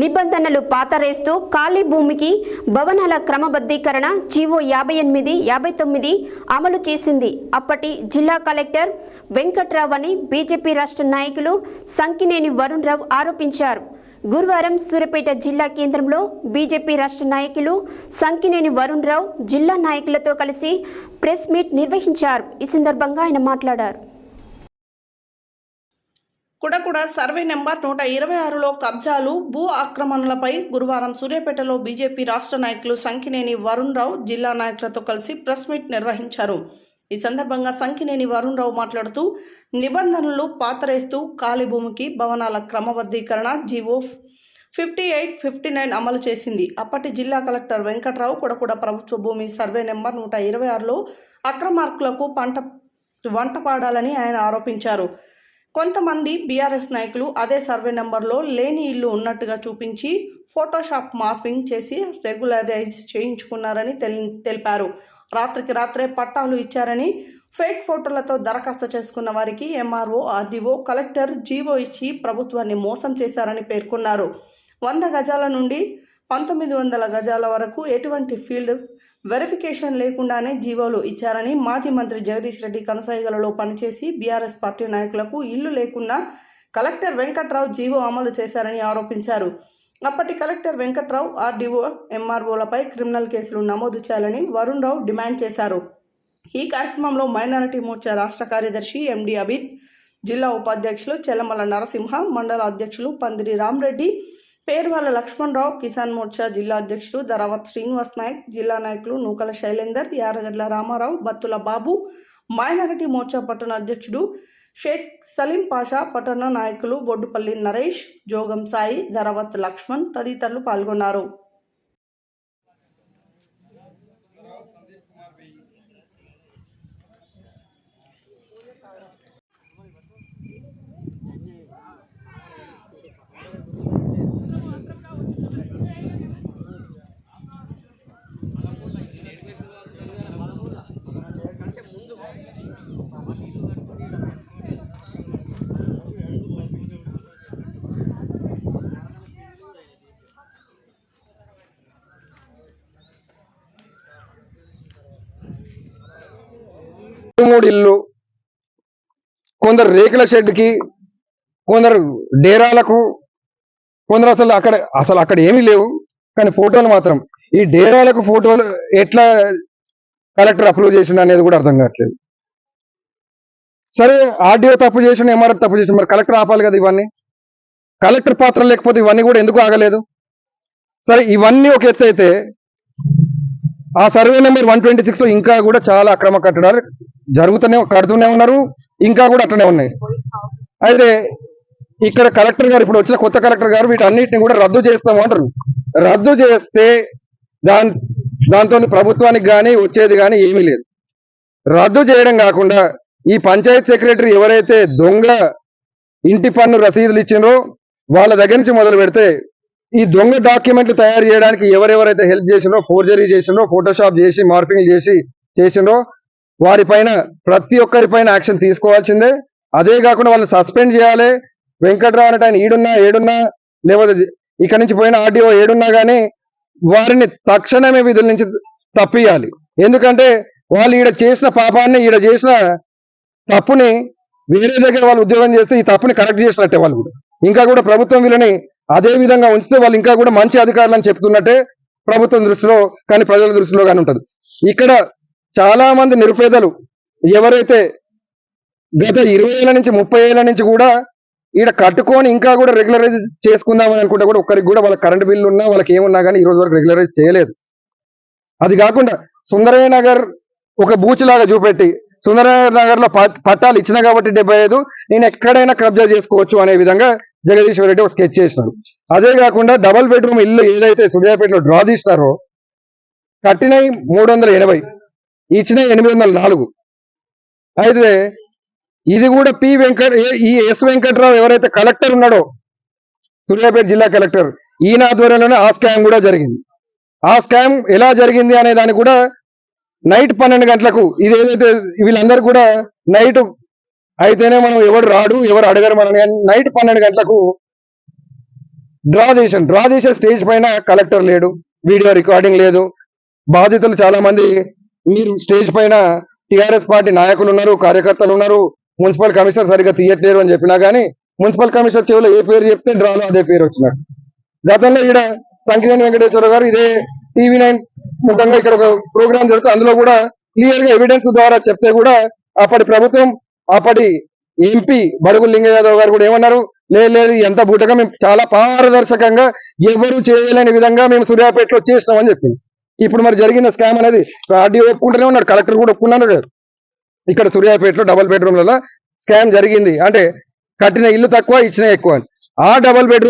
నిబంధనలు పాతరేస్తూ ఖాళీ భూమికి భవనాల క్రమబద్ధీకరణ జీవో యాభై ఎనిమిది యాభై తొమ్మిది అమలు చేసింది. అప్పటి జిల్లా కలెక్టర్ వెంకట్రావు అని బీజేపీ రాష్ట్ర నాయకులు సంకినేని వరుణ్ రావు ఆరోపించారు. గురువారం సూర్యాపేట జిల్లా కేంద్రంలో బీజేపీ రాష్ట్ర నాయకులు సంకినేని వరుణ్ రావు జిల్లా నాయకులతో కలిసి ప్రెస్ మీట్ నిర్వహించారు. ఈ సందర్భంగా ఆయన మాట్లాడారు. కుడకుడ సర్వే నెంబర్ నూట ఇరవై ఆరులో కబ్జాలు భూ ఆక్రమణలపై గురువారం సూర్యాపేటలో బీజేపీ రాష్ట్ర నాయకులు సంకినేని వరుణ్ రావు జిల్లా నాయకులతో కలిసి ప్రెస్ మీట్ నిర్వహించారు. ఈ సందర్భంగా సంకినేని వరుణ్ రావు మాట్లాడుతూ నిబంధనలు పాతరేస్తూ ఖాళీ భూమికి భవనాల క్రమబద్ధీకరణ GO fifty eight fifty nine అమలు చేసింది. అప్పటి జిల్లా కలెక్టర్ వెంకట్రావు కుడకుడ ప్రభుత్వ భూమి సర్వే నెంబర్ నూట ఇరవై ఆరులో అక్రమార్కులకు పంట వంట పాడాలని ఆయన ఆరోపించారు. కొంతమంది బీఆర్ఎస్ నాయకులు అదే సర్వే నెంబర్లో లేని ఇల్లు ఉన్నట్టుగా చూపించి ఫోటోషాప్ మార్పింగ్ చేసి రెగ్యులరైజ్ చేయించుకున్నారని తెలిపారు. రాత్రికి రాత్రే పట్టాలు ఇచ్చారని ఫేక్ ఫోటోలతో దరఖాస్తు చేసుకున్న వారికి ఎంఆర్ఓ ఆర్డీఓ కలెక్టర్ జీవో ఇచ్చి ప్రభుత్వాన్ని మోసం చేశారని పేర్కొన్నారు. వంద గజాల నుండి పంతొమ్మిది వందల గజాల వరకు ఎటువంటి ఫీల్డ్ వెరిఫికేషన్ లేకుండానే జీవోలు ఇచ్చారని మాజీ మంత్రి జగదీష్ రెడ్డి కనసాయిగలలో పనిచేసి బీఆర్ఎస్ పార్టీ నాయకులకు ఇల్లు లేకున్నా కలెక్టర్ వెంకట్రావు జీవో అమలు చేశారని ఆరోపించారు. అప్పటి కలెక్టర్ వెంకట్రావు ఆర్డీఓ ఎంఆర్ఓలపై క్రిమినల్ కేసులు నమోదు చేయాలని వరుణ్ రావు డిమాండ్ చేశారు. ఈ కార్యక్రమంలో మైనారిటీ మోర్చా రాష్ట్ర కార్యదర్శి ఎండి అబిద్ జిల్లా ఉపాధ్యక్షులు చెల్లమల నరసింహ మండల అధ్యక్షులు పందిరి రామరెడ్డి పేరువాల లక్ష్మణరావు కిసాన్ మోర్చా జిల్లా అధ్యక్షుడు ధరావత్ శ్రీనివాస్ నాయక్ జిల్లా నాయకులు నూకల శైలేందర్ యారగడ్ల రామారావు బత్తుల బాబు మైనారిటీ మోర్చా పట్టణ అధ్యక్షుడు షేక్ సలీం పాషా పట్టణ నాయకులు బొడ్డుపల్లి నరేష్ జోగం సాయి ధరావత్ లక్ష్మణ్ తదితరులు పాల్గొన్నారు. మూడు ఇల్లు కొందరు రేకుల షెడ్కి కొందరు డేరాలకు కొందరు అసలు అక్కడ అసలు అక్కడ ఏమీ లేవు కానీ ఫోటోలు మాత్రం. ఈ డేరాలకు ఫోటోలు ఎట్లా కలెక్టర్ అప్రూవ్ చేసిండు అనేది కూడా అర్థం కావట్లేదు. సరే ఆర్డీఓ తప్పు చేసిన ఎంఆర్ఎఫ్ తప్పు చేసిన మరి కలెక్టర్ ఆపాలి కదా ఇవన్నీ? కలెక్టర్ పాత్ర లేకపోతే ఇవన్నీ కూడా ఎందుకు ఆగలేదు? సరే ఇవన్నీ ఒక ఎత్తు అయితే ఆ సర్వే నెంబర్ వన్ ట్వంటీ సిక్స్లో ఇంకా కూడా చాలా అక్రమ కట్టడాలు జరుగుతూనే కడుతూనే ఉన్నారు. ఇంకా కూడా అట్లనే ఉన్నాయి. అయితే ఇక్కడ కలెక్టర్ గారు ఇప్పుడు వచ్చిన కొత్త కలెక్టర్ గారు వీటన్నిటిని కూడా రద్దు చేస్తాము అంటారు. రద్దు చేస్తే దాని దాంతో ప్రభుత్వానికి కానీ వచ్చేది కానీ ఏమీ లేదు. రద్దు చేయడం కాకుండా ఈ పంచాయత్ సెక్రటరీ ఎవరైతే దొంగ ఇంటి పన్ను రసీదులు ఇచ్చినో వాళ్ళ దగ్గర నుంచి మొదలు పెడితే ఈ దొంగ డాక్యుమెంట్లు తయారు చేయడానికి ఎవరెవరైతే హెల్ప్ చేసినో ఫోర్జరీ చేసిండ్రో ఫోటోషాప్ చేసి మార్ఫింగ్ చేసి చేసిండ్రో వారిపైన ప్రతి ఒక్కరిపైన యాక్షన్ తీసుకోవాల్సిందే. అదే కాకుండా వాళ్ళని సస్పెండ్ చేయాలి. వెంకట్రావు అంటే ఆయన ఈడున్నా ఏడున్నా లేకపోతే ఇక్కడి నుంచి పోయిన ఆర్డీఓ ఏడున్నా కానీ వారిని తక్షణమే విధుల నుంచి తప్పియాలి ఎందుకంటే వాళ్ళు ఈడ చేసిన పాపాన్ని ఈడ చేసిన తప్పుని వేరే దగ్గర వాళ్ళు ఉద్యోగం చేస్తే ఈ తప్పుని కరెక్ట్ చేసినట్టే వాళ్ళు కూడా. ఇంకా కూడా ప్రభుత్వం వీళ్ళని అదే విధంగా ఉంచితే వాళ్ళు ఇంకా కూడా మంచి అధికారులు చెప్తున్నట్టే ప్రభుత్వం దృష్టిలో కానీ ప్రజల దృష్టిలో కానీ ఉంటుంది. ఇక్కడ చాలా మంది నిరుపేదలు ఎవరైతే గత ఇరవై ఏళ్ళ నుంచి ముప్పై ఏళ్ళ నుంచి కూడా ఈడ కట్టుకొని ఇంకా కూడా రెగ్యులరైజ్ చేసుకుందామని అనుకుంటే కూడా ఒక్కరికి కూడా వాళ్ళ కరెంట్ బిల్లు ఉన్నా వాళ్ళకి ఏమున్నా కానీ ఈ రోజు వరకు రెగ్యులరైజ్ చేయలేదు. అది కాకుండా సుందరయ్య నగర్ ఒక బూచ్ లాగా చూపెట్టి సుందరయ్య నగర్లో పట్టాలు ఇచ్చిన కాబట్టి డెబ్బై ఐదు నేను ఎక్కడైనా కబ్జా చేసుకోవచ్చు అనే విధంగా జగదీశ్వర్ రెడ్డి ఒక స్కెచ్ చేసినారు అదే కాకుండా డబల్ బెడ్రూమ్ ఇల్లు ఏదైతే సుర్యాపేటలో డ్రా తీసినారో కట్టినవి మూడు వందల ఎనభై ఇచ్చిన ఎనిమిది వందల నాలుగు. అయితే ఇది కూడా పి వెంకట ఈ ఎస్ వెంకట్రావు ఎవరైతే కలెక్టర్ ఉన్నాడో సూర్యాపేట జిల్లా కలెక్టర్ ఈయన ఆధ్వర్యంలోనే ఆ స్కామ్ కూడా జరిగింది. ఆ స్కామ్ ఎలా జరిగింది అనే దాన్ని కూడా నైట్ పన్నెండు గంటలకు ఇది ఏదైతే వీళ్ళందరూ కూడా నైట్ అయితేనే మనం ఎవడు రాడు ఎవరు అడగరు మనని నైట్ పన్నెండు గంటలకు డ్రా చేసాం డ్రా చేసే స్టేజ్ పైన కలెక్టర్ లేడు వీడియో రికార్డింగ్ లేదు. బాధితులు చాలా మంది మీరు స్టేజ్ పైన టిఆర్ఎస్ పార్టీ నాయకులు ఉన్నారు కార్యకర్తలు ఉన్నారు మున్సిపల్ కమిషనర్ సరిగ్గా తీయట్లేరు అని చెప్పినా కానీ మున్సిపల్ కమిషనర్ చెవిలో ఏ పేరు చెప్తే డ్రాలో అదే పేరు వచ్చినారు గతంలో ఈడ సంకినేని వెంకటేశ్వర గారు ఇదే టీవీ నైన్ ముఖంగా ఇక్కడ ఒక ప్రోగ్రామ్ జరుగుతుంది. అందులో కూడా క్లియర్గా ఎవిడెన్స్ ద్వారా చెప్తే కూడా అప్పటి ప్రభుత్వం అప్పటి ఎంపీ బడుగు లింగ యాదవ్ గారు కూడా ఏమన్నారు? లేదు లేదు ఎంత బూటగా మేము చాలా పారదర్శకంగా ఎవరు చేయలేని విధంగా మేము సూర్యాపేటలో అని చెప్పింది. ఇప్పుడు మరి జరిగిన స్కామ్ అనేది ఆర్డీఓ ఒప్పుకుంటూనే ఉన్నాడు కలెక్టర్ కూడా ఒప్పుకున్నాడు ఇక్కడ సూర్యాపేటలో డబల్ బెడ్రూమ్లలో స్కామ్ జరిగింది. అంటే కట్టిన ఇల్లు తక్కువ ఇచ్చిన ఎక్కువ ఆ డబల్ బెడ్రూమ్